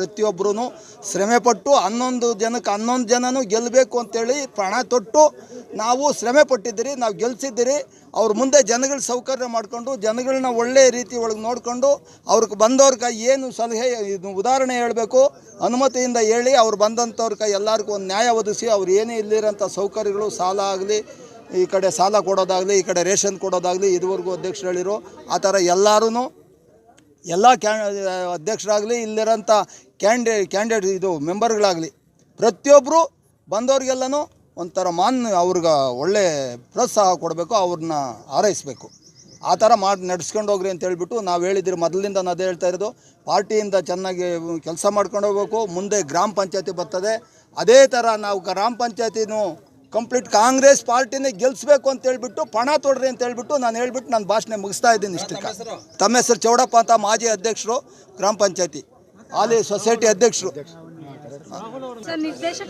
ಪ್ರತಿಯೊಬ್ಬರೂ ಶ್ರಮೆಪಟ್ಟು ಹನ್ನೊಂದು ಜನಕ್ಕೆ ಹನ್ನೊಂದು ಜನನೂ ಗೆಲ್ಲಬೇಕು ಅಂತೇಳಿ ಪ್ರಾಣ ತೊಟ್ಟು ನಾವು ಶ್ರಮೆ ಪಟ್ಟಿದ್ದೀರಿ ನಾವು ಗೆಲ್ಸಿದ್ದೀರಿ. ಅವ್ರ ಮುಂದೆ ಜನಗಳ ಸೌಕರ್ಯ ಮಾಡಿಕೊಂಡು, ಜನಗಳನ್ನ ಒಳ್ಳೆಯ ರೀತಿ ಒಳಗೆ ನೋಡಿಕೊಂಡು, ಅವ್ರಿಗೆ ಬಂದವ್ರ ಏನು ಸಲಹೆ, ಇದು ಉದಾಹರಣೆ ಹೇಳಬೇಕು. ಅನುಮತಿಯಿಂದ ಹೇಳಿ ಅವ್ರು ಬಂದಂಥವ್ರ ಕೈ ಎಲ್ಲರಿಗೂ ಒಂದು ನ್ಯಾಯ ಒದಗಿಸಿ, ಅವ್ರು ಏನೇ ಇಲ್ಲಿರೋಂಥ ಸೌಕರ್ಯಗಳು ಸಾಲ ಆಗಲಿ, ಈ ಕಡೆ ಸಾಲ ಕೊಡೋದಾಗಲಿ, ಈ ಕಡೆ ರೇಷನ್ ಕೊಡೋದಾಗಲಿ, ಇದುವರೆಗೂ ಅಧ್ಯಕ್ಷರು ಹೇಳಿರೋ ಆ ಥರ ಎಲ್ಲರೂ ಎಲ್ಲ ಕ್ಯಾ ಅಧ್ಯಕ್ಷರಾಗಲಿ, ಇಲ್ಲಿರೋಂಥ ಕ್ಯಾಂಡಿ, ಕ್ಯಾಂಡಿಡೇಟ್ ಇದು ಮೆಂಬರ್ಗಳಾಗಲಿ ಪ್ರತಿಯೊಬ್ಬರು ಬಂದವ್ರಿಗೆಲ್ಲನೂ ಒಂಥರ ಮಾನ್ ಅವ್ರಿಗೆ ಒಳ್ಳೆ ಪ್ರೋತ್ಸಾಹ ಕೊಡಬೇಕು ಅವ್ರನ್ನ ಹಾರೈಸಬೇಕು. ಆ ಥರ ಮಾಡಿ, ನಡ್ಸ್ಕೊಂಡು ಹೋಗ್ರಿ ಅಂತ ಹೇಳಿಬಿಟ್ಟು ನಾವು ಹೇಳಿದ್ದೀರಿ ಮೊದಲಿಂದ ಅದೇ ಹೇಳ್ತಾ ಇರೋದು. ಪಾರ್ಟಿಯಿಂದ ಚೆನ್ನಾಗಿ ಕೆಲಸ ಮಾಡ್ಕೊಂಡು ಹೋಗ್ಬೇಕು, ಮುಂದೆ ಗ್ರಾಮ ಪಂಚಾಯತಿ ಬರ್ತದೆ. ಅದೇ ಥರ ನಾವು ಗ್ರಾಮ ಪಂಚಾಯತಿನೂ ಕಂಪ್ಲೀಟ್ ಕಾಂಗ್ರೆಸ್ ಪಾರ್ಟಿನೇ ಗೆಲ್ಲಿಸ್ಬೇಕು ಅಂತ ಹೇಳ್ಬಿಟ್ಟು ಪಣ ತೊಡ್ರಿ ಅಂತ ಹೇಳ್ಬಿಟ್ಟು ನಾನು ಹೇಳ್ಬಿಟ್ಟು ನಾನು ಭಾಷಣ ಮುಗಿಸ್ತಾ ಇದ್ದೀನಿ ಇಷ್ಟಕ್ಕೆ. ತಮ್ಮ ಹೆಸರು ಚೌಡಪ್ಪ ಅಂತ ಮಾಜಿ ಅಧ್ಯಕ್ಷರು ಗ್ರಾಮ ಪಂಚಾಯತಿ. ಹಾಲಿ ಸೊಸೈಟಿ ಅಧ್ಯಕ್ಷರು. ಸರ್ ನಿರ್ದೇಶಕ